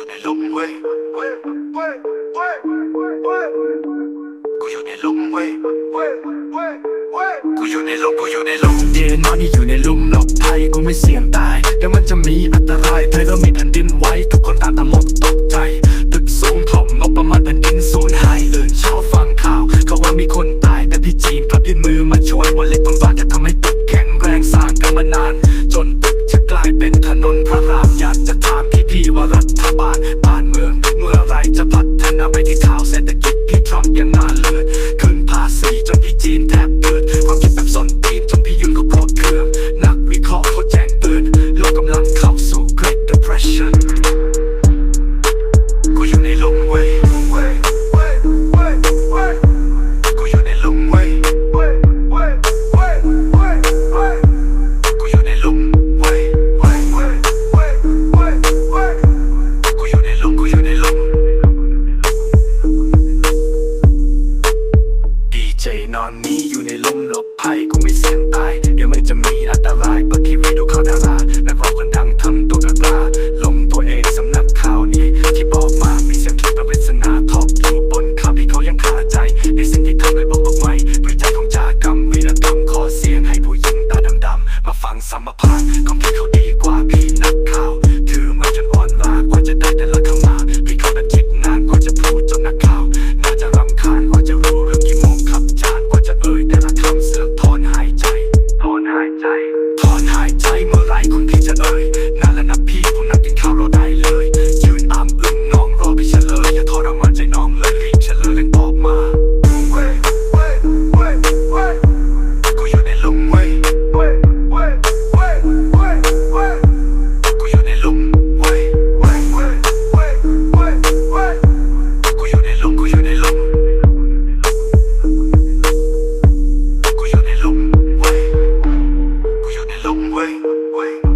อยู่ในลมเว้ยกูอยู่ในลมเว้ยกูอยู่ในลุมกูอยู่ในลมเดนอนนี่อยู่ในลุมหลบภัยกูไม่เสี่ยงตายแต่มันจะมีอันตรายเธอก็มีแผ่นดินไหวทุกคนตามตามหมดตกใจตึกสูงถมงบประมาณแผ่นดินสูญหายตื่นช้าฟังข่าวเขาว่ามีคนตายแต่พี่จีนกลับยื่นมือมาช่วยวันเล็กบางบางจะทำให้ต มานาน จนตึกจะกลายเป็นถนนพระรามอยากจะถามพี่พี่ๆว่ารัฐบาลบ้านเมือง เมื่อไรจะพัฒนาไป อยู่ในลุ่มหลบภัยก็ไม่เสี่ยงตาย เดี๋ยวมันจะมีอันตรายเปิดทีวีดูข่าวดารานักบอกคนดังทำตัวกระปลาลงตัวเองสำนักข่าวนี้ ที่บอกมามีเสียงทุกประเวทนาทอบอยู่บนข่าวที่เขายังคาใจ ในสิ่งที่ทำเลยบอกบอกไม่พฤติของจากรรมวีรกรรมขอเสียงให้ผู้หญิงตาดำๆมาฟังสัมภาระของที่เขาดี คนที่จะเอ่ยนานแล้วนะพี่ผมนับกินข้าวเราได้เลย ยืนอ้ามอึ้งน้องรอพี่เฉลยอย่าทรมานใจน้องเลยรีบเฉลยกันออกมาเกูอยู่ในหลุเว้ยเวยเวยเวยเวยกูอยู่ในหลุเวยเวยเวยเวยเวยกูอยู่ในหลุกูอยู่ในหลุมกูอยู่ในหลุเว้ยกูอยู่ในหลุเวย away.